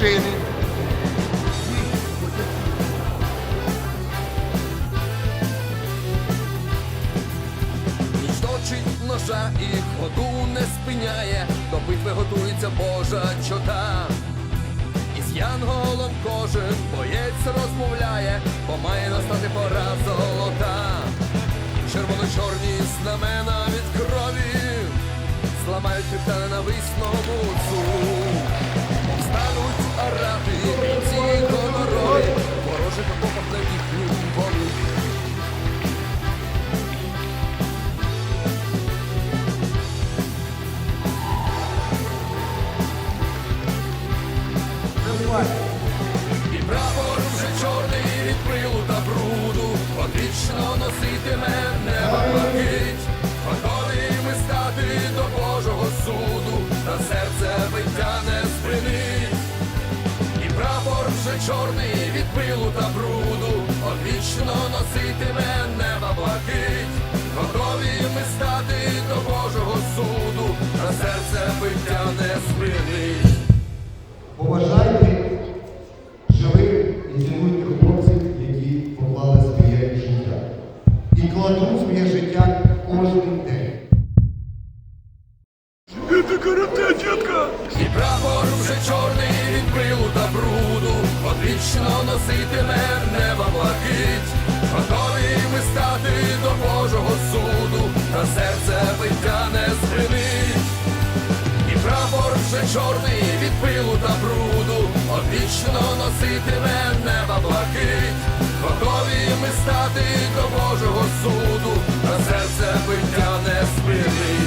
машини. Ножа і ходу не спиняє, до битви готується Божа чота. І з янголом кожен боєць розмовляє, бо має настати пора золота. Червоно-чорні знамена від крові, зламають хребта ненависному цу. Одвічно носитиме неба блакить, готові ми стати до Божого суду, та серце биття не спинить. І прапор вже чорний від пилу та бруду, Одвічно носитиме неба блакить, готові ми стати до Божого суду, та серце биття не спинить. Поважайте І кладуть своє життя кожен день. І прапор вже чорний від пилу та бруду, Одвічно носитиме неба блакить, готові ми стати до Божого суду, та серце биття не спинить. І прапор вже чорний від пилу та бруду, Одвічно носитиме неба блакить, готові ми стати до Божого суду, на серце биття не спини.